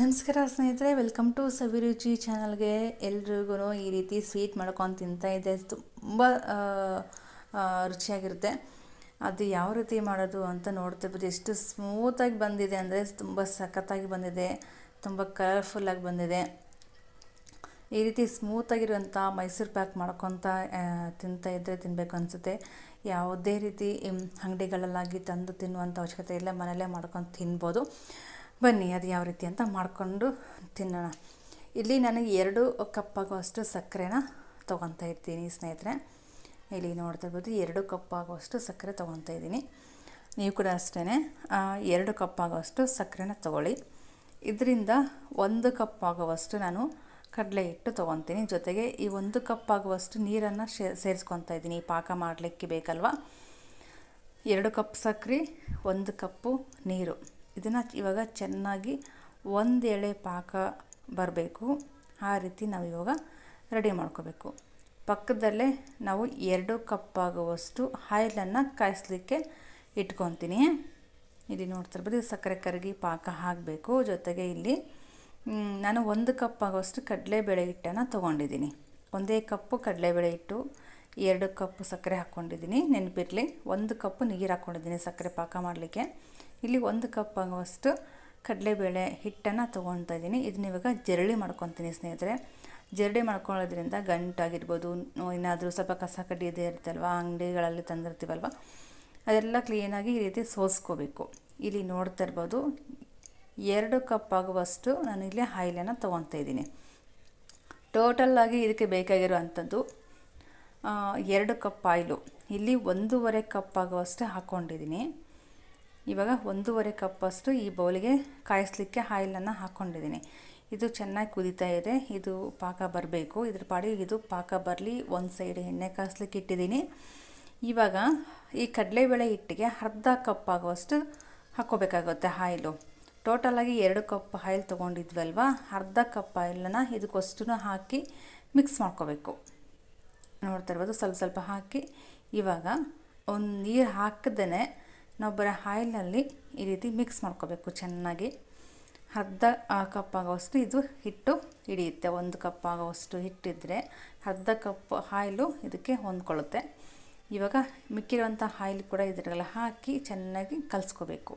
ನಮಸ್ಕಾರ ಸ್ನೇಹಿತರೆ welcome to ಸವಿರುಚಿ ಚಾನಲ್ಗೆ ಎಲ್ರಿಗೂ ಈ ರೀತಿ ಸ್ವೀಟ್ ಮಾಡ್ಕೊಂಡು ತಿಂತಾ ಇದೆ ತುಂಬ ರುಚಿಯಾಗಿರುತ್ತೆ. ಅದು ಯಾವ ರೀತಿ ಮಾಡೋದು ಅಂತ ನೋಡ್ತಿರ್ಬೋದು. ಎಷ್ಟು ಸ್ಮೂತಾಗಿ ಬಂದಿದೆ ಅಂದರೆ ತುಂಬ ಸಖತ್ತಾಗಿ ಬಂದಿದೆ. ತುಂಬ ಕಲರ್ಫುಲ್ಲಾಗಿ ಬಂದಿದೆ. ಈ ರೀತಿ ಸ್ಮೂತಾಗಿರುವಂಥ ಮೈಸೂರು ಪ್ಯಾಕ್ ಮಾಡ್ಕೊತ ತಿಂತಾ ಇದ್ದರೆ ತಿನ್ನಬೇಕು ಅನಿಸುತ್ತೆ. ಯಾವುದೇ ರೀತಿ ಅಂಗಡಿಗಳಲ್ಲಾಗಿ ತಂದು ತಿನ್ನುವಂಥ ಅವಶ್ಯಕತೆ ಇಲ್ಲ. ಮನೆಯಲ್ಲೇ ಮಾಡ್ಕೊಂಡು ತಿನ್ಬೋದು. ಬನ್ನಿ, ಅದು ಯಾವ ರೀತಿ ಅಂತ ಮಾಡಿಕೊಂಡು ತಿನ್ನೋಣ. ಇಲ್ಲಿ ನನಗೆ ಎರಡು ಕಪ್ಪಾಗುವಷ್ಟು ಸಕ್ಕರೆನ ತೊಗೊತಾ ಇರ್ತೀನಿ ಸ್ನೇಹಿತರೆ. ಇಲ್ಲಿ ನೋಡ್ತಾ ಇರ್ಬೋದು ಎರಡು ಕಪ್ ಆಗುವಷ್ಟು ಸಕ್ಕರೆ ತೊಗೊತಾ ಇದ್ದೀನಿ. ನೀವು ಕೂಡ ಅಷ್ಟೇ ಎರಡು ಕಪ್ಪಾಗುವಷ್ಟು ಸಕ್ಕರೆನ ತೊಗೊಳ್ಳಿ. ಇದರಿಂದ ಒಂದು ಕಪ್ಪಾಗುವಷ್ಟು ನಾನು ಕಡಲೆ ಹಿಟ್ಟು ತೊಗೊತೀನಿ ಜೊತೆಗೆ ಈ ಒಂದು ಕಪ್ ಆಗುವಷ್ಟು ನೀರನ್ನು ಶೇ ಸೇರಿಸ್ಕೊತಾ ಇದ್ದೀನಿ. ಪಾಕ ಮಾಡಲಿಕ್ಕೆ ಬೇಕಲ್ವಾ? ಎರಡು ಕಪ್ ಸಕ್ಕರೆ ಒಂದು ಕಪ್ಪು ನೀರು. ಇದನ್ನು ಇವಾಗ ಚೆನ್ನಾಗಿ ಒಂದು ಎಳೆ ಪಾಕ ಬರಬೇಕು. ಆ ರೀತಿ ನಾವು ಇವಾಗ ರೆಡಿ ಮಾಡ್ಕೋಬೇಕು. ಪಕ್ಕದಲ್ಲೇ ನಾವು ಎರಡು ಕಪ್ ಆಗುವಷ್ಟು ಆಯಿಲನ್ನು ಕಾಯಿಸ್ಲಿಕ್ಕೆ ಇಟ್ಕೊತೀನಿ. ಇಲ್ಲಿ ನೋಡ್ತಿರ್ಬೋದು ಸಕ್ಕರೆ ಕರಗಿ ಪಾಕ ಹಾಕಬೇಕು ಜೊತೆಗೆ ಇಲ್ಲಿ ನಾನು ಒಂದು ಕಪ್ ಆಗುವಷ್ಟು ಕಡಲೆಬೇಳೆ ಹಿಟ್ಟನ್ನು ತೊಗೊಂಡಿದ್ದೀನಿ. ಒಂದೇ ಕಪ್ಪು ಕಡಲೆಬೇಳೆ ಹಿಟ್ಟು, ಎರಡು ಕಪ್ ಸಕ್ಕರೆ ಹಾಕ್ಕೊಂಡಿದ್ದೀನಿ ನೆನಪಿರಲಿ, ಒಂದು ಕಪ್ ನೀರು ಹಾಕ್ಕೊಂಡಿದ್ದೀನಿ ಸಕ್ಕರೆ ಪಾಕ ಮಾಡಲಿಕ್ಕೆ. ಇಲ್ಲಿ ಒಂದು ಕಪ್ ಆಗುವಷ್ಟು ಕಡಲೆಬೇಳೆ ಹಿಟ್ಟನ್ನು ತೊಗೊಳ್ತಾ ಇದ್ದೀನಿ. ಇದನ್ನ ಇವಾಗ ಜರಳಿ ಮಾಡ್ಕೊತೀನಿ ಸ್ನೇಹಿತರೆ. ಜರಡಿ ಮಾಡ್ಕೊಳ್ಳೋದ್ರಿಂದ ಗಂಟಾಗಿರ್ಬೋದು, ಏನಾದರೂ ಸ್ವಲ್ಪ ಕಸ ಕಡ್ಡಿ ಇದೇ ಇರುತ್ತಲ್ವ, ಅಂಗಡಿಗಳಲ್ಲಿ ತಂದಿರ್ತೀವಲ್ವ, ಅದೆಲ್ಲ ಕ್ಲೀನಾಗಿ ಈ ರೀತಿ ಸೋಸ್ಕೋಬೇಕು. ಇಲ್ಲಿ ನೋಡ್ತಾ ಇರ್ಬೋದು, ಎರಡು ಕಪ್ ಆಗುವಷ್ಟು ನಾನು ಇಲ್ಲಿ ಆಯಿಲನ್ನು ತೊಗೊತಾ ಇದ್ದೀನಿ. ಟೋಟಲ್ಲಾಗಿ ಇದಕ್ಕೆ ಬೇಕಾಗಿರುವಂಥದ್ದು ಅಂಥದ್ದು ಎರಡು ಕಪ್ ಆಯಿಲು. ಇಲ್ಲಿ ಒಂದೂವರೆ ಕಪ್ ಆಗುವಷ್ಟು ಹಾಕ್ಕೊಂಡಿದ್ದೀನಿ ಇವಾಗ ಒಂದೂವರೆ ಕಪ್ಪಷ್ಟು ಈ ಬೌಲಿಗೆ ಕಾಯಿಸ್ಲಿಕ್ಕೆ ಆಯಿಲನ್ನು ಹಾಕ್ಕೊಂಡಿದ್ದೀನಿ ಇದು ಚೆನ್ನಾಗಿ ಕುದೀತಾ ಇದೆ. ಇದು ಪಾಕ ಬರಬೇಕು. ಇದ್ರ ಪಾಡಿಗೆ ಇದು ಪಾಕ ಬರಲಿ. ಒಂದು ಸೈಡ್ ಎಣ್ಣೆ ಕಾಯಿಸ್ಲಿಕ್ಕೆ ಇಟ್ಟಿದ್ದೀನಿ. ಇವಾಗ ಈ ಕಡಲೆಬೇಳೆ ಹಿಟ್ಟಿಗೆ ಅರ್ಧ ಕಪ್ ಆಗುವಷ್ಟು ಹಾಕ್ಕೋಬೇಕಾಗುತ್ತೆ ಆಯಿಲು. ಟೋಟಲಾಗಿ ಎರಡು ಕಪ್ ಆಯಿಲ್ ತೊಗೊಂಡಿದ್ವಲ್ವ? ಅರ್ಧ ಕಪ್ ಆಯಿಲನ್ನು ಇದಕ್ಕೊಷ್ಟು ಹಾಕಿ ಮಿಕ್ಸ್ ಮಾಡ್ಕೋಬೇಕು. ನೋಡ್ತಾ ಇರ್ಬೋದು, ಸ್ವಲ್ಪ ಸ್ವಲ್ಪ ಹಾಕಿ. ಇವಾಗ ಒಂದು ನೀರು ಹಾಕದೇ ನಾವು ಬರೋ ಆಯಿಲಲ್ಲಿ ಈ ರೀತಿ ಮಿಕ್ಸ್ ಮಾಡ್ಕೋಬೇಕು ಚೆನ್ನಾಗಿ. ಅರ್ಧ ಕಪ್ ಆಗೋವಷ್ಟು ಇದು ಹಿಟ್ಟು ಹಿಡಿಯುತ್ತೆ. ಒಂದು ಕಪ್ ಆಗೋವಷ್ಟು ಹಿಟ್ಟಿದ್ರೆ ಅರ್ಧ ಕಪ್ ಆಯಿಲು ಇದಕ್ಕೆ ಹೊಂದ್ಕೊಳ್ಳುತ್ತೆ. ಇವಾಗ ಮಿಕ್ಕಿರುವಂಥ ಆಯಿಲ್ ಕೂಡ ಇದರಲ್ಲ ಹಾಕಿ ಚೆನ್ನಾಗಿ ಕಲಿಸ್ಕೋಬೇಕು.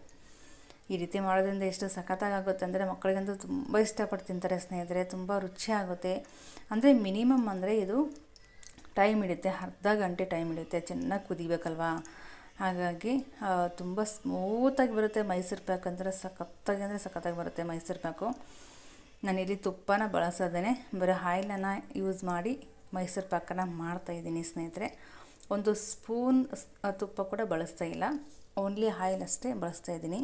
ಈ ರೀತಿ ಮಾಡೋದ್ರಿಂದ ಎಷ್ಟು ಸಖತ್ತಾಗುತ್ತೆ ಅಂದರೆ ಮಕ್ಕಳಿಗಂತೂ ತುಂಬ ಇಷ್ಟಪಟ್ಟು ತಿಂತಾರೆ ಸ್ನೇಹಿತರೆ, ತುಂಬ ರುಚಿಯಾಗುತ್ತೆ ಅಂದರೆ ಮಿನಿಮಮ್ ಅಂದರೆ ಇದು ಟೈಮ್ ಹಿಡಿಯುತ್ತೆ, ಅರ್ಧ ಗಂಟೆ ಟೈಮ್ ಹಿಡಿಯುತ್ತೆ. ಚೆನ್ನಾಗಿ ಕುದಿಬೇಕಲ್ವಾ? ಹಾಗಾಗಿ ತುಂಬ ಸ್ಮೂತಾಗಿ ಬರುತ್ತೆ ಮೈಸೂರು ಪ್ಯಾಕ್ ಅಂದರೆ, ಸಖತ್ತಾಗಿ ಅಂದರೆ ಸಖತ್ತಾಗಿ ಬರುತ್ತೆ ಮೈಸೂರು ಪ್ಯಾಕು ನಾನಿಲ್ಲಿ ತುಪ್ಪನ ಬಳಸೋದೇ ಬರೀ ಆಯಿಲನ್ನು ಯೂಸ್ ಮಾಡಿ ಮೈಸೂರು ಪ್ಯಾಕನ್ನು ಮಾಡ್ತಾಯಿದ್ದೀನಿ ಸ್ನೇಹಿತರೆ. ಒಂದು ಸ್ಪೂನ್ ತುಪ್ಪ ಕೂಡ ಬಳಸ್ತಾ ಇಲ್ಲ. ಓನ್ಲಿ ಆಯಿಲ್ ಅಷ್ಟೇ ಬಳಸ್ತಾ ಇದ್ದೀನಿ.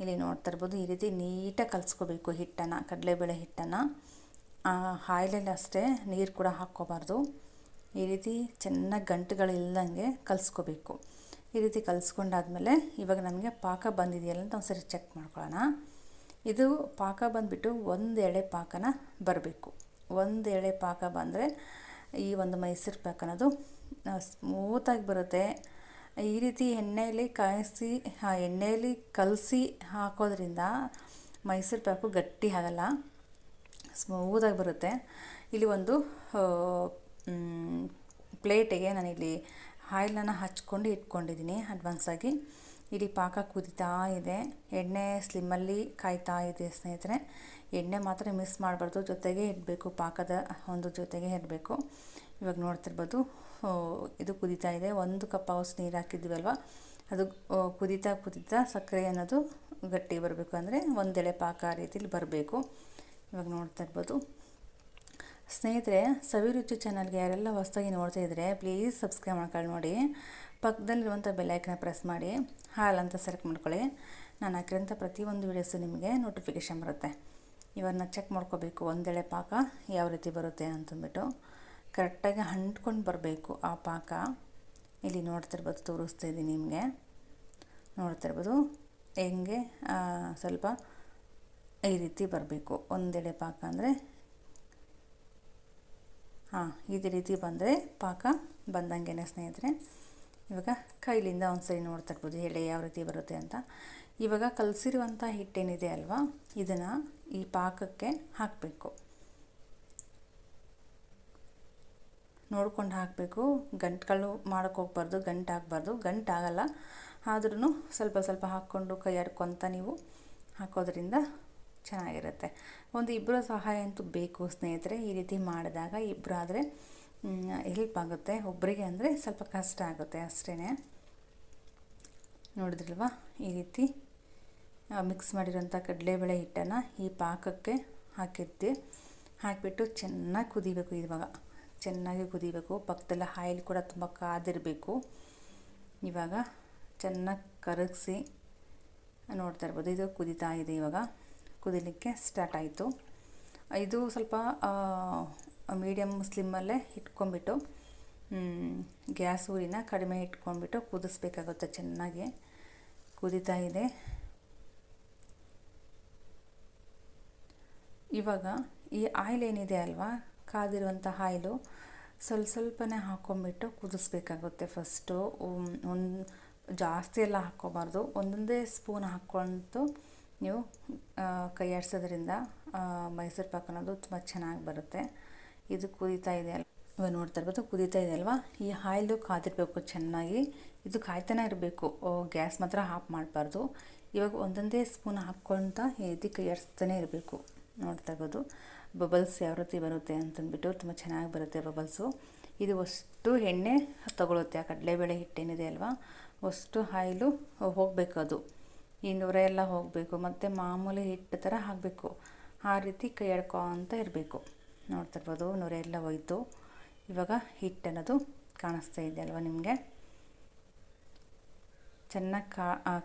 ಇಲ್ಲಿ ನೋಡ್ತಾ ಇರ್ಬೋದು, ಈ ರೀತಿ ನೀಟಾಗಿ ಕಲಿಸ್ಕೋಬೇಕು ಹಿಟ್ಟನ್ನು, ಕಡಲೆಬೇಳೆ ಹಿಟ್ಟನ್ನು. ಆಯಿಲಲ್ಲಿ ಅಷ್ಟೇ ನೀರು ಕೂಡ ಹಾಕ್ಕೋಬಾರ್ದು. ಈ ರೀತಿ ಚೆನ್ನಾಗಿ ಗಂಟುಗಳಿಲ್ಲದಂಗೆ ಕಲಿಸ್ಕೋಬೇಕು. ಈ ರೀತಿ ಕಲಿಸ್ಕೊಂಡಾದಮೇಲೆ ಇವಾಗ ನಮಗೆ ಪಾಕ ಬಂದಿದೆಯಲ್ಲ ಅಂತ ಒಂದ್ಸರಿ ಚೆಕ್ ಮಾಡ್ಕೊಳ್ಳೋಣ. ಇದು ಪಾಕ ಬಂದುಬಿಟ್ಟು ಒಂದು ಎಳೆ ಪಾಕನ ಬರಬೇಕು. ಒಂದು ಎಳೆ ಪಾಕ ಬಂದರೆ ಈ ಒಂದು ಮೈಸೂರು ಪಾಕ್ ಅನ್ನೋದು ಸ್ಮೂತಾಗಿ ಬರುತ್ತೆ. ಈ ರೀತಿ ಎಣ್ಣೆಯಲ್ಲಿ ಕಾಯಿಸಿ, ಆ ಎಣ್ಣೆಯಲ್ಲಿ ಕಲಸಿ ಹಾಕೋದ್ರಿಂದ ಮೈಸೂರು ಪಾಕು ಗಟ್ಟಿ ಆಗಲ್ಲ, ಸ್ಮೂತಾಗಿ ಬರುತ್ತೆ. ಇಲ್ಲಿ ಒಂದು ಪ್ಲೇಟಿಗೆ ನಾನಿಲ್ಲಿ ಆಯಿಲನ್ನು ಹಚ್ಕೊಂಡು ಇಟ್ಕೊಂಡಿದ್ದೀನಿ ಅಡ್ವಾನ್ಸಾಗಿ. ಇಡೀ ಪಾಕ ಕುದೀತಾ ಇದೆ. ಎಣ್ಣೆ ಸ್ಲಿಮ್ಮಲ್ಲಿ ಕಾಯ್ತಾ ಇದೆ ಸ್ನೇಹಿತರೆ. ಎಣ್ಣೆ ಮಾತ್ರ ಮಿಸ್ ಮಾಡಬಾರ್ದು. ಜೊತೆಗೆ ಇಡಬೇಕು, ಪಾಕದ ಒಂದು ಜೊತೆಗೆ ಇರಬೇಕು ಇವಾಗ ನೋಡ್ತಿರ್ಬೋದು ಇದು ಕುದೀತಾ ಇದೆ. ಒಂದು ಕಪ್ ಹೌಸ್ ನೀರು ಹಾಕಿದ್ವಲ್ವ? ಅದು ಕುದೀತಾ ಕುದೀತಾ ಸಕ್ಕರೆ ಅನ್ನೋದು ಗಟ್ಟಿ ಬರಬೇಕು. ಅಂದರೆ ಒಂದೆಳೆ ಪಾಕ ಆ ರೀತಿಲಿ ಬರಬೇಕು. ಇವಾಗ ನೋಡ್ತಾ ಇರ್ಬೋದು ಸ್ನೇಹಿತರೆ ಸವಿರುಚಿ ಚಾನಲ್ಗೆ ಯಾರೆಲ್ಲ ಹೊಸದಾಗಿ ನೋಡ್ತಾ ಇದ್ದರೆ ಪ್ಲೀಸ್ ಸಬ್ಸ್ಕ್ರೈಬ್ ಮಾಡ್ಕೊಳ್ಳಿ ನೋಡಿ. ಪಕ್ಕದಲ್ಲಿರುವಂಥ ಬೆಲ್ಲೈಕನ್ನ ಪ್ರೆಸ್ ಮಾಡಿ. ಹಾಲ್ ಅಂತ ಸೆಲೆಕ್ಟ್ ಮಾಡ್ಕೊಳ್ಳಿ. ನಾನು ಹಾಕಿರೋಂಥ ಪ್ರತಿಯೊಂದು ವೀಡಿಯೋಸು ನಿಮಗೆ ನೋಟಿಫಿಕೇಷನ್ ಬರುತ್ತೆ. ಇವನ್ನ ಚೆಕ್ ಮಾಡ್ಕೋಬೇಕು, ಒಂದೆಳೆ ಪಾಕ ಯಾವ ರೀತಿ ಬರುತ್ತೆ ಅಂತಂದ್ಬಿಟ್ಟು. ಕರೆಕ್ಟಾಗಿ ಅಂಟ್ಕೊಂಡು ಬರಬೇಕು ಆ ಪಾಕ. ಇಲ್ಲಿ ನೋಡ್ತಿರ್ಬೋದು, ತೋರಿಸ್ತಾ ಇದ್ದೀನಿ ನಿಮಗೆ. ನೋಡ್ತಿರ್ಬೋದು, ಹೆಂಗೆ ಸ್ವಲ್ಪ ಈ ರೀತಿ ಬರಬೇಕು. ಒಂದೆಳೆ ಪಾಕ ಅಂದರೆ ಹಾಂ, ಇದೇ ರೀತಿ ಬಂದರೆ ಪಾಕ ಬಂದಂಗೆ ಸ್ನೇಹಿತರೆ. ಇವಾಗ ಕೈಲಿಂದ ಒಂದ್ಸರಿ ನೋಡ್ತಾ ಇರ್ಬೋದು ಎಳೆ ಯಾವ ರೀತಿ ಬರುತ್ತೆ ಅಂತ. ಇವಾಗ ಕಲಸಿರುವಂಥ ಹಿಟ್ಟೇನಿದೆ ಅಲ್ವಾ, ಇದನ್ನು ಈ ಪಾಕಕ್ಕೆ ಹಾಕಬೇಕು. ನೋಡ್ಕೊಂಡು ಹಾಕಬೇಕು. ಗಂಟುಗಳು ಮಾಡೋಕ್ಕೆ ಹೋಗ್ಬಾರ್ದು, ಗಂಟು ಹಾಕ್ಬಾರ್ದು ಗಂಟು ಆಗಲ್ಲ ಆದ್ರೂ ಸ್ವಲ್ಪ ಸ್ವಲ್ಪ ಹಾಕ್ಕೊಂಡು ಕೈ ಆಡ್ಕೊತ ನೀವು ಹಾಕೋದ್ರಿಂದ ಚೆನ್ನಾಗಿರುತ್ತೆ. ಒಂದು ಇಬ್ಬರ ಸಹಾಯ ಅಂತೂ ಬೇಕು ಸ್ನೇಹಿತರೆ, ಈ ರೀತಿ ಮಾಡಿದಾಗ ಇಬ್ಬರಾದರೆ ಹೆಲ್ಪ್ ಆಗುತ್ತೆ. ಒಬ್ಬರಿಗೆ ಅಂದರೆ ಸ್ವಲ್ಪ ಕಷ್ಟ ಆಗುತ್ತೆ ಅಷ್ಟೇ ನೋಡಿದ್ರಲ್ವಾ? ಈ ರೀತಿ ಮಿಕ್ಸ್ ಮಾಡಿರೋಂಥ ಕಡಲೆಬೇಳೆ ಹಿಟ್ಟನ್ನು ಈ ಪಾಕಕ್ಕೆ ಹಾಕಿರ್ತೀವಿ. ಹಾಕಿಬಿಟ್ಟು ಚೆನ್ನಾಗಿ ಕುದಿಬೇಕು ಇವಾಗ. ಚೆನ್ನಾಗಿ ಕುದಿಬೇಕು. ಪಕ್ಕದಲ್ಲ ಆಯಿಲ್ ಕೂಡ ತುಂಬ ಕಾದಿರಬೇಕು. ಇವಾಗ ಚೆನ್ನಾಗಿ ಕರಗಿಸಿ ನೋಡ್ತಾ ಇರ್ಬೋದು. ಇದು ಕುದಿತಾ ಇದೆ ಇವಾಗ. ಕುದಿಲಿಕ್ಕೆ ಸ್ಟಾರ್ಟ್ ಆಯಿತು. ಇದು ಸ್ವಲ್ಪ ಮೀಡಿಯಮ್ ಸ್ಲಿಮ್ಮಲ್ಲೇ ಇಟ್ಕೊಂಡ್ಬಿಟ್ಟು ಗ್ಯಾಸ್ ಊರಿನ ಕಡಿಮೆ ಇಟ್ಕೊಂಡ್ಬಿಟ್ಟು ಕುದಿಸ್ಬೇಕಾಗುತ್ತೆ ಚೆನ್ನಾಗಿ. ಕುದೀತಾ ಇದೆ. ಇವಾಗ ಈ ಆಯಿಲ್ ಏನಿದೆ ಅಲ್ವಾ? ಕಾದಿರುವಂಥ ಆಯಿಲು ಸ್ವಲ್ಪ ಸ್ವಲ್ಪನೇ ಹಾಕ್ಕೊಂಬಿಟ್ಟು ಕುದಿಸ್ಬೇಕಾಗುತ್ತೆ ಫಸ್ಟು ಒಂದು ಜಾಸ್ತಿ ಎಲ್ಲ ಹಾಕ್ಕೋಬಾರ್ದು. ಒಂದೊಂದೇ ಸ್ಪೂನ್ ಹಾಕ್ಕೊಂಡು ನೀವು ಕೈ ಆಡಿಸೋದ್ರಿಂದ ಮೈಸೂರು ಪಾಕ್ ಅನ್ನೋದು ತುಂಬ ಚೆನ್ನಾಗಿ ಬರುತ್ತೆ. ಇದು ಕುದೀತಾ ಇದೆ ಅಲ್ವಾ? ಇವಾಗ ನೋಡ್ತಾ ಇರ್ಬೋದು, ಕುದೀತಾ ಇದೆ ಅಲ್ವಾ? ಈ ಆಯಿಲು ಕಾದಿರಬೇಕು ಚೆನ್ನಾಗಿ. ಇದು ಕಾಯ್ತಾನೆ ಇರಬೇಕು. ಗ್ಯಾಸ್ ಮಾತ್ರ ಆಫ್ ಮಾಡಬಾರ್ದು. ಇವಾಗ ಒಂದೊಂದೇ ಸ್ಪೂನ್ ಹಾಕ್ಕೊಳ್ತಾ ಈ ರೀತಿ ಕೈ ಆಡಿಸ್ತಾನೆ ಇರಬೇಕು. ನೋಡ್ತಾ ಇರ್ಬೋದು. ಬಬಲ್ಸ್ ಯಾವ ರೀತಿ ಬರುತ್ತೆ ಅಂತಂದ್ಬಿಟ್ಟು ತುಂಬ ಚೆನ್ನಾಗಿ ಬರುತ್ತೆ ಬಬಲ್ಸು. ಇದು ಅಷ್ಟು ಎಣ್ಣೆ ತಗೊಳುತ್ತೆ. ಆ ಕಡಲೆಬೇಳೆ ಹಿಟ್ಟೇನಿದೆ ಅಲ್ವಾ? ಅಷ್ಟು ಆಯಿಲು ಹೋಗಬೇಕು ಅದು. ಈ ನೊರೆ ಎಲ್ಲ ಹೋಗಬೇಕು, ಮತ್ತು ಮಾಮೂಲಿ ಹಿಟ್ಟು ಥರ ಹಾಕಬೇಕು. ಆ ರೀತಿ ಕೈ ಅಂತ ಇರಬೇಕು. ನೋಡ್ತಿರ್ಬೋದು ನೊರೆ ಎಲ್ಲ ಹೋಯ್ತು. ಇವಾಗ ಹಿಟ್ಟು ಅನ್ನೋದು ಕಾಣಿಸ್ತಾ ಇದೆ ಅಲ್ವಾ ನಿಮಗೆ? ಚೆನ್ನಾಗಿ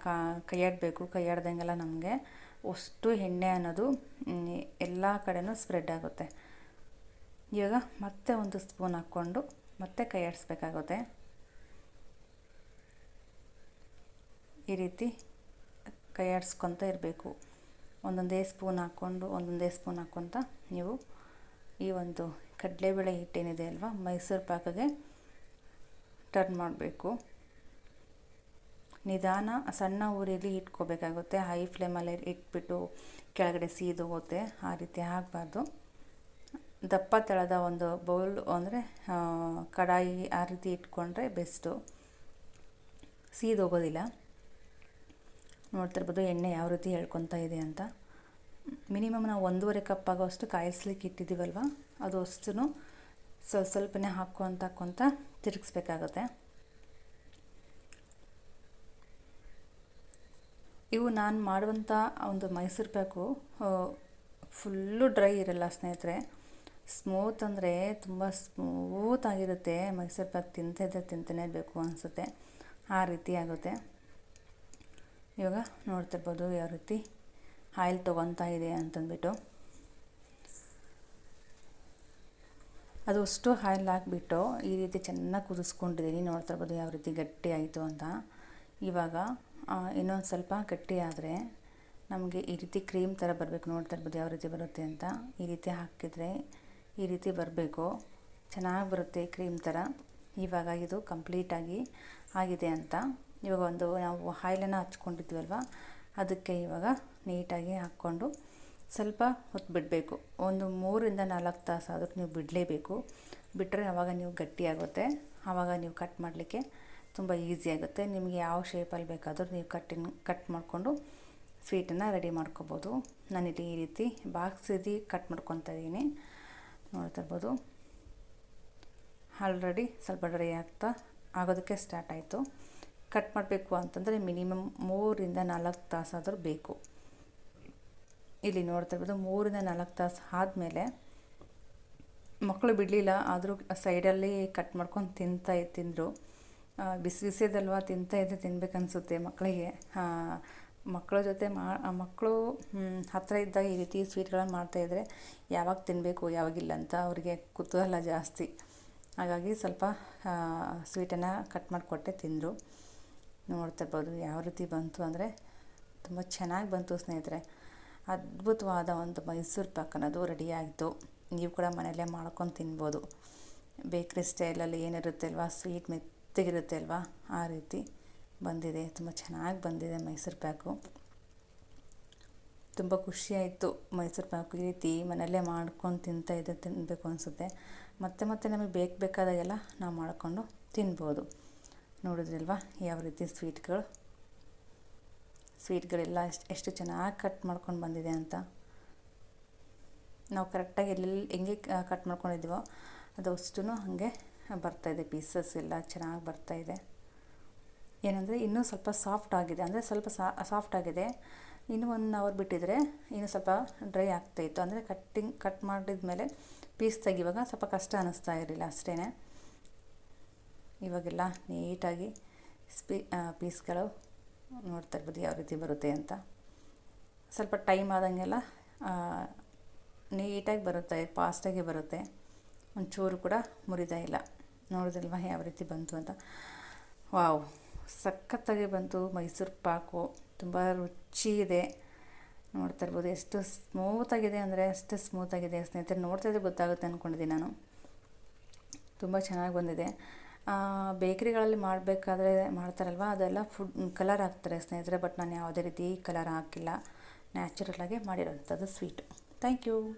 ಕಾ ಕೈಯಾಡಬೇಕು ಕೈಯಾಡ್ದಂಗೆಲ್ಲ ನಮಗೆ. ಅಷ್ಟು ಎಣ್ಣೆ ಅನ್ನೋದು ಎಲ್ಲ ಕಡೆನೂ ಸ್ಪ್ರೆಡ್ ಆಗುತ್ತೆ. ಇವಾಗ ಮತ್ತೆ ಒಂದು ಸ್ಪೂನ್ ಹಾಕ್ಕೊಂಡು ಮತ್ತೆ ಕೈಯಾಡಿಸ್ಬೇಕಾಗುತ್ತೆ ಈ ರೀತಿ ಕೈ ಆಡಿಸ್ಕೊತ ಇರಬೇಕು. ಒಂದೊಂದೇ ಸ್ಪೂನ್ ಹಾಕ್ಕೊಂಡು, ಒಂದೊಂದೇ ಸ್ಪೂನ್ ಹಾಕ್ಕೊತ ನೀವು ಈ ಒಂದು ಕಡಲೆಬೇಳೆ ಹಿಟ್ಟೇನಿದೆ ಅಲ್ವಾ, ಮೈಸೂರು ಪಾಕಗೆ ಟರ್ನ್ ಮಾಡಬೇಕು. ನಿಧಾನ ಸಣ್ಣ ಊರಿಯಲ್ಲಿ ಇಟ್ಕೋಬೇಕಾಗುತ್ತೆ. ಹೈ ಫ್ಲೇಮಲ್ಲಿ ಇಟ್ಬಿಟ್ಟು ಕೆಳಗಡೆ ಸೀದೋಗುತ್ತೆ ಆ ರೀತಿ ಆಗಬಾರ್ದು. ದಪ್ಪ ತಳದ ಒಂದು ಬೌಲ್ ಅಂದರೆ ಕಡಾಯಿ ಆ ರೀತಿ ಇಟ್ಕೊಂಡ್ರೆ ಬೆಸ್ಟು ಸೀದೋಗೋದಿಲ್ಲ ನೋಡ್ತಿರ್ಬೋದು ಎಣ್ಣೆ ಯಾವ ರೀತಿ ಹೇಳ್ಕೊತಾ ಇದೆ ಅಂತ. ಮಿನಿಮಮ್ ನಾವು ಒಂದೂವರೆ ಕಪ್ ಆಗೋಷ್ಟು ಕಾಯಿಸ್ಲಿಕ್ಕೆ ಇಟ್ಟಿದ್ದೀವಲ್ವ? ಅದು ಅಷ್ಟು ಸ್ವಲ್ಪ ಸ್ವಲ್ಪನೇ ಹಾಕ್ಕೊತ ಹಾಕ್ಕೊತ ತಿರುಗಿಸ್ಬೇಕಾಗುತ್ತೆ. ಇವು ನಾನು ಮಾಡುವಂಥ ಒಂದು ಮೈಸೂರು ಪ್ಯಾಕು ಫುಲ್ಲು ಡ್ರೈ ಇರಲ್ಲ ಸ್ನೇಹಿತರೆ. ಸ್ಮೂತ್ ಅಂದರೆ ತುಂಬ ಸ್ಮೂತಾಗಿರುತ್ತೆ ಮೈಸೂರು ಪ್ಯಾಕ್ ತಿಂತಿದ್ದರೆ ತಿಂತಲೇ ಬೇಕು ಅನಿಸುತ್ತೆ. ಆ ರೀತಿ ಆಗುತ್ತೆ. ಇವಾಗ ನೋಡ್ತಿರ್ಬೋದು ಯಾವ ರೀತಿ ಆಯಿಲ್ ತೊಗೊತಾ ಇದೆ ಅಂತಂದ್ಬಿಟ್ಟು. ಅದು ಅಷ್ಟು ಆಯಿಲ್ ಹಾಕ್ಬಿಟ್ಟು ಈ ರೀತಿ ಚೆನ್ನಾಗಿ ಕುದಿಸ್ಕೊಂಡಿದ್ದೀನಿ. ನೋಡ್ತಾ ಇರ್ಬೋದು ಯಾವ ರೀತಿ ಗಟ್ಟಿ ಆಯಿತು ಅಂತ. ಇವಾಗ ಇನ್ನೊಂದು ಸ್ವಲ್ಪ ಗಟ್ಟಿ ಆದರೆ ನಮಗೆ ಈ ರೀತಿ ಕ್ರೀಮ್ ಥರ ಬರಬೇಕು. ನೋಡ್ತಾ ಇರ್ಬೋದು ಯಾವ ರೀತಿ ಬರುತ್ತೆ ಅಂತ. ಈ ರೀತಿ ಹಾಕಿದರೆ ಈ ರೀತಿ ಬರಬೇಕು. ಚೆನ್ನಾಗಿ ಬರುತ್ತೆ ಕ್ರೀಮ್ ಥರ ಇವಾಗ ಇದು ಕಂಪ್ಲೀಟಾಗಿ ಆಗಿದೆ ಅಂತ ಇವಾಗ ಒಂದು ನಾವು ಹಾಯ್ಲನ್ನು ಹಚ್ಕೊಂಡಿದ್ವಲ್ವ? ಅದಕ್ಕೆ ಇವಾಗ ನೀಟಾಗಿ ಹಾಕ್ಕೊಂಡು ಸ್ವಲ್ಪ ಹೊತ್ತು ಬಿಡಬೇಕು. ಒಂದು ಮೂರಿಂದ ನಾಲ್ಕು ತಾಸು ಅದಕ್ಕೆ ನೀವು ಬಿಡಲೇಬೇಕು. ಬಿಟ್ಟರೆ ಆವಾಗ ನೀವು ಗಟ್ಟಿಯಾಗುತ್ತೆ. ಆವಾಗ ನೀವು ಕಟ್ ಮಾಡಲಿಕ್ಕೆ ತುಂಬ ಈಸಿ ಆಗುತ್ತೆ. ನಿಮಗೆ ಯಾವ ಶೇಪಲ್ಲಿ ಬೇಕಾದರೂ ನೀವು ಕಟ್ಟಿನ, ಕಟ್ ಮಾಡಿಕೊಂಡು ಸ್ವೀಟನ್ನು ರೆಡಿ ಮಾಡ್ಕೋಬೋದು. ನಾನಿಲ್ಲಿ ಈ ರೀತಿ ಬಾಕ್ಸ್ ರೀತಿ ಕಟ್ ಮಾಡ್ಕೊತಾ ಇದ್ದೀನಿ. ನೋಡ್ತಾ ಇರ್ಬೋದು ಆಲ್ರೆಡಿ ಸ್ವಲ್ಪ ಡ್ರೈ ಆಗ್ತಾ ಆಗೋದಕ್ಕೆ ಸ್ಟಾರ್ಟ್ ಆಯಿತು. ಕಟ್ ಮಾಡಬೇಕು ಅಂತಂದರೆ ಮಿನಿಮಮ್ ಮೂರಿಂದ ನಾಲ್ಕು ತಾಸಾದರೂ ಬೇಕು. ಇಲ್ಲಿ ನೋಡ್ತಾ ಇರ್ಬೋದು, ಮೂರಿಂದ ನಾಲ್ಕು ತಾಸು ಆದಮೇಲೆ ಮಕ್ಕಳು ಬಿಡಲಿಲ್ಲ, ಆದರೂ ಸೈಡಲ್ಲಿ ಕಟ್ ಮಾಡ್ಕೊಂಡು ತಿಂತಾ ತಿಂದರು. ಬಿಸಿ ಬಿಸಿದಲ್ವ ತಿಂತಾ ಇದ್ದೆ ತಿನ್ಬೇಕನ್ಸುತ್ತೆ ಮಕ್ಕಳಿಗೆ ಮಕ್ಕಳ ಜೊತೆ ಮಾ ಮಕ್ಕಳು ಹತ್ತಿರ ಇದ್ದಾಗ ಈ ರೀತಿ ಸ್ವೀಟ್ಗಳನ್ನು ಮಾಡ್ತಾಯಿದ್ರೆ ಯಾವಾಗ ತಿನ್ನಬೇಕು ಯಾವಾಗಿಲ್ಲ ಅಂತ ಅವರಿಗೆ ಕುತೂಹಲ ಜಾಸ್ತಿ. ಹಾಗಾಗಿ ಸ್ವಲ್ಪ ಸ್ವೀಟನ್ನು ಕಟ್ ಮಾಡಿಕೊಟ್ಟೆ ತಿಂದರು. ನೋಡ್ತಿರ್ಬೋದು ಯಾವ ರೀತಿ ಬಂತು ಅಂದರೆ ತುಂಬ ಚೆನ್ನಾಗಿ ಬಂತು ಸ್ನೇಹಿತರೆ. ಅದ್ಭುತವಾದ ಒಂದು ಮೈಸೂರು ಪಾಕ್ ಅನ್ನೋದು ರೆಡಿ ಆಯಿತು ನೀವು ಕೂಡ ಮನೆಯಲ್ಲೇ ಮಾಡ್ಕೊಂಡು ತಿನ್ಬೋದು. ಬೇಕ್ರಿ ಸ್ಟೈಲಲ್ಲಿ ಏನಿರುತ್ತೆ ಅಲ್ವಾ? ಸ್ವೀಟ್ ಮೆತ್ತಗಿರುತ್ತೆ ಅಲ್ವಾ? ಆ ರೀತಿ ಬಂದಿದೆ. ತುಂಬ ಚೆನ್ನಾಗಿ ಬಂದಿದೆ ಮೈಸೂರು ಪ್ಯಾಕು ತುಂಬ ಖುಷಿಯಾಯಿತು ಮೈಸೂರು ಪಾಕು ಈ ರೀತಿ ಮನೆಯಲ್ಲೇ ಮಾಡ್ಕೊಂಡು ತಿಂತಾ ತಿನ್ನಬೇಕು ಅನಿಸುತ್ತೆ. ಮತ್ತೆ ಮತ್ತೆ ನಮಗೆ ಬೇಕು ಬೇಕಾದಾಗೆಲ್ಲ ನಾವು ಮಾಡಿಕೊಂಡು ತಿನ್ಬೋದು. ನೋಡಿದ್ರಲ್ವಾ? ಯಾವ ರೀತಿ ಸ್ವೀಟ್ಗಳು? ಸ್ವೀಟ್ಗಳೆಲ್ಲ ಎಷ್ಟು ಎಷ್ಟು ಚೆನ್ನಾಗಿ ಕಟ್ ಮಾಡ್ಕೊಂಡು ಬಂದಿದೆ ಅಂತ. ನಾವು ಕರೆಕ್ಟಾಗಿ ಎಲ್ಲೆಲ್ಲಿ ಹೆಂಗೆ ಕಟ್ ಮಾಡ್ಕೊಂಡಿದ್ದೀವೋ ಅದು ಅಷ್ಟು ಹಾಗೆ ಬರ್ತಾಯಿದೆ ಪೀಸಸ್ ಎಲ್ಲ ಚೆನ್ನಾಗಿ ಬರ್ತಾಯಿದೆ ಏನಂದರೆ ಇನ್ನೂ ಸ್ವಲ್ಪ ಸಾಫ್ಟ್ ಆಗಿದೆ. ಅಂದರೆ ಸ್ವಲ್ಪ ಸಾಫ್ಟ್ ಆಗಿದೆ. ಇನ್ನೂ ಒನ್ ಅವರ್ ಬಿಟ್ಟಿದ್ರೆ ಇನ್ನೂ ಸ್ವಲ್ಪ ಡ್ರೈ ಆಗ್ತಾಯಿತ್ತು ಅಂದರೆ ಕಟ್ಟಿಂಗ್, ಕಟ್ ಮಾಡಿದ ಮೇಲೆ ಪೀಸ್ ತೆಗಿವಾಗ ಸ್ವಲ್ಪ ಕಷ್ಟ ಅನ್ನಿಸ್ತಾ ಇರಲಿಲ್ಲ ಅಷ್ಟೇ ಇವಾಗೆಲ್ಲ ನೀಟಾಗಿ ಸ್ಪೀ ಪೀಸ್ಗಳು ನೋಡ್ತಾ ಇರ್ಬೋದು ಯಾವ ರೀತಿ ಬರುತ್ತೆ ಅಂತ. ಸ್ವಲ್ಪ ಟೈಮ್ ಆದಂಗೆಲ್ಲ ನೀಟಾಗಿ ಬರುತ್ತೆ, ಫಾಸ್ಟಾಗಿ ಬರುತ್ತೆ. ಒಂಚೂರು ಕೂಡ ಮುರಿತಾ ಇಲ್ಲ. ನೋಡಿದ್ರಲ್ವ ಯಾವ ರೀತಿ ಬಂತು ಅಂತ. ವಾವ್, ಸಖತ್ತಾಗಿ ಬಂತು. ಮೈಸೂರು ಪಾಕು ತುಂಬ ರುಚಿ ಇದೆ. ನೋಡ್ತಾ ಇರ್ಬೋದು ಎಷ್ಟು ಸ್ಮೂತಾಗಿದೆ ಅಂದರೆ ಅಷ್ಟು ಸ್ಮೂತಾಗಿದೆ ಸ್ನೇಹಿತರೆ, ನೋಡ್ತಾ ಇದ್ರೆ ಗೊತ್ತಾಗುತ್ತೆ ಅಂದ್ಕೊಂಡಿದ್ದೀನಿ ನಾನು. ತುಂಬ ಚೆನ್ನಾಗಿ ಬಂದಿದೆ. ಬೇಕ್ರಿಗಳಲ್ಲಿ ಮಾಡಬೇಕಾದ್ರೆ ಮಾಡ್ತಾರಲ್ವ? ಅದೆಲ್ಲ ಫುಡ್ ಕಲರ್ ಹಾಕ್ತಾರೆ ಸ್ನೇಹಿತರೆ ಬಟ್ ನಾನು ಯಾವುದೇ ರೀತಿ ಕಲರ್ ಹಾಕಿಲ್ಲ. ನ್ಯಾಚುರಲ್ಲಾಗೆ ಮಾಡಿರೋಂಥದ್ದು ಸ್ವೀಟು ಥ್ಯಾಂಕ್ ಯು